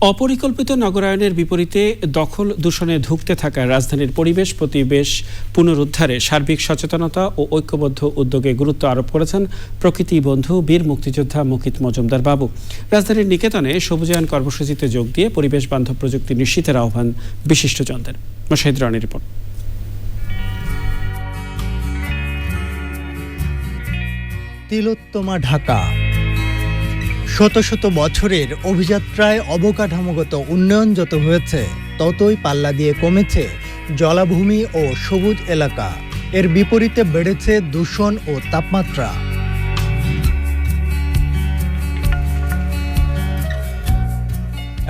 অপরিকল্পিত নগরায়নের বিপরীতে দখল দূষণে ধুঁকতে থাকা রাজধানীর পরিবেশ প্রতিবেশ পুনরুদ্ধারে সার্বিক সচেতনতা ও ঐক্যবদ্ধ উদ্যোগে গুরুত্ব আরোপ করেছেন প্রকৃতি বন্ধু বীর মুক্তিযোদ্ধা মুকিত মজুমদার বাবু। রাজধানীর নিকেতনে সবুজায়ন কর্মসূচিতে যোগ দিয়ে পরিবেশ বান্ধব প্রযুক্তি নিশ্চিতের আহ্বান বিশিষ্টজনদের। মশাহিদ রিপোর্ট। তিলোত্তমা ঢাকা। শত শত বছরের অভিযাত্রায় অবকাঠামোগত উন্নয়ন যত হয়েছে, ততই পাল্লা দিয়ে কমেছে জলাভূমি ও সবুজ এলাকা। এর বিপরীতে বেড়েছে দূষণ ও তাপমাত্রা।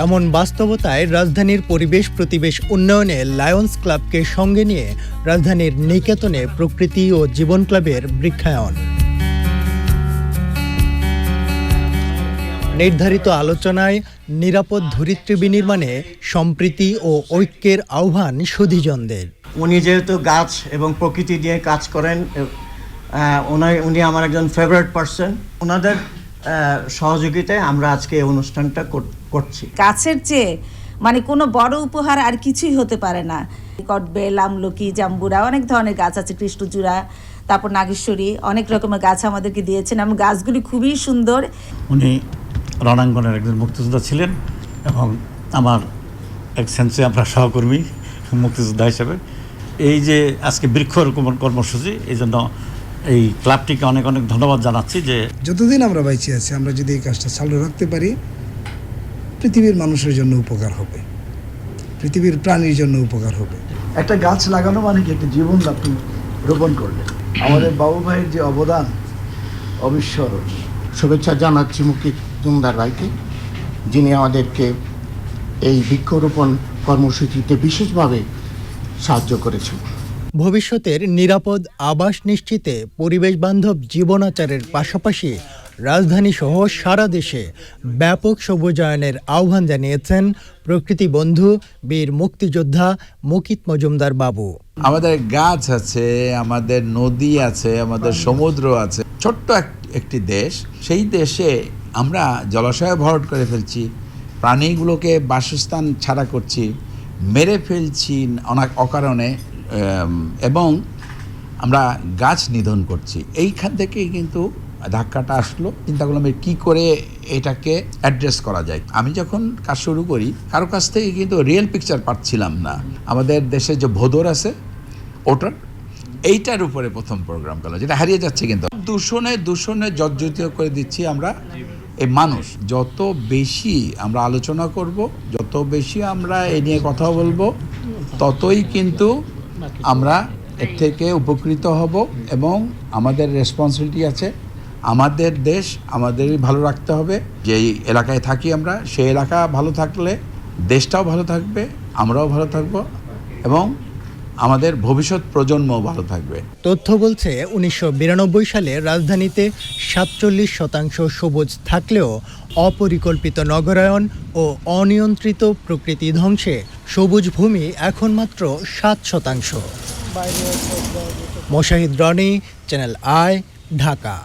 এমন বাস্তবতায় রাজধানীর পরিবেশ প্রতিবেশ উন্নয়নে লায়ন্স ক্লাবকে সঙ্গে নিয়ে রাজধানীর নিকেতনে প্রকৃতি ও জীবন ক্লাবের বৃক্ষায়ন। নির্ধারিত আলোচনায় নিরাপদ ধরিত্রী বিনির্মাণে সম্প্রীতি ও ঐক্যের আহ্বান সুধীজনদের উনি যেহেতু গাছ এবং প্রকৃতি নিয়ে কাজ করেন ওনার- উনি আমার একজন ফেভারিট পার্সন ওনাদের সহযোগিতায় আমরা আজকে এই অনুষ্ঠানটা করছি। গাছের চেয়ে মানে কোনো বড় উপহার আর কিছুই হতে পারে না। কটবেল আমলকি জাম্বুরা অনেক ধরনের গাছ আছে কৃষ্ণচূড়া তারপর নাগেশ্বরী অনেক রকমের গাছ আমাদেরকে দিয়েছেন। এবং গাছগুলি খুবই সুন্দর। উনি রণাঙ্গনের একজন মুক্তিযোদ্ধা ছিলেন এবং আমার এক সেন্সে আমরা সহকর্মী মুক্তিযোদ্ধা হিসেবে। এই যে আজকে বৃক্ষরোপণ কর্মসূচি এই জন্য এই ক্লাবটিকে অনেক অনেক ধন্যবাদ জানাচ্ছি যে যতদিন আমরা বাইচে আছি আমরা যদি এই কাজটা চালু রাখতে পারি পৃথিবীর মানুষের জন্য উপকার হবে। পৃথিবীর প্রাণীর জন্য উপকার হবে। একটা গাছ লাগানো মানে কি? একটা জীবন আপনি রোপণ করলেন। আমাদের বাবু ভাইয়ের যে অবদান অবিস্মরণীয়। শুভেচ্ছা জানাচ্ছি মুকিত জুমদার ভাইকে যিনি আমাদেরকে এই বৃক্ষরোপণ কর্মসূচিতে বিশেষভাবে সাহায্য করেছেন। ভবিষ্যতের নিরাপদ আবাস নিশ্চিতে পরিবেশ বান্ধব জীবনাচারের পাশাপাশি রাজধানী সহ সারা দেশে ব্যাপক সবুজায়নের আহ্বান জানিয়েছেন প্রকৃতি বন্ধু বীর মুক্তিযোদ্ধা মুকিত মজুমদার বাবু। আমাদের গাছ আছে আমাদের নদী আছে আমাদের সমুদ্র আছে। ছোট্ট এক- একটি দেশ। সেই দেশে আমরা জলাশয় ভরট করে ফেলছি, প্রাণীগুলোকে বাসস্থান ছাড়া করছি, মেরে ফেলছি অনেক অকারণে এবং আমরা গাছ নিধন করছি। এইখান থেকেই কিন্তু ধাক্কাটা আসলো। চিন্তা করলাম কী করে এটাকে অ্যাড্রেস করা যায়। আমি যখন কাজ শুরু করি, কারও কাছ থেকে কিন্তু রিয়েল পিকচার পাচ্ছিলাম না। আমাদের দেশে যে ভোদর আছে, ওটার এইটার উপরে প্রথম প্রোগ্রাম করল যেটা হারিয়ে যাচ্ছে কিন্তু। দূষণে দূষণে জর্জরিত করে দিচ্ছি আমরা। এই মানুষ, যত বেশি আমরা আলোচনা করব, যত বেশি আমরা এ নিয়ে কথা বলব, ততই কিন্তু আমরা এর থেকে উপকৃত হব এবং আমাদের রেসপন্সিবিলিটি আছে। আমাদের দেশ আমাদেরই ভালো রাখতে হবে। যেই এলাকায় থাকি আমরা, সেই এলাকা ভালো থাকলে দেশটাও ভালো থাকবে, আমরাও ভালো থাকব এবং আমাদের ভবিষ্যৎ প্রজন্ম ভালো থাকবে। তথ্য বলছে, উনিশশো সালে রাজধানীতে সাতচল্লিশ শতাংশ সবুজ থাকলেও অপরিকল্পিত নগরায়ন ও অনিয়ন্ত্রিত প্রকৃতি ধ্বংসে সবুজ ভূমি এখন মাত্র সাত শতাংশ। Moshahid Roni, channel I, Dhaka.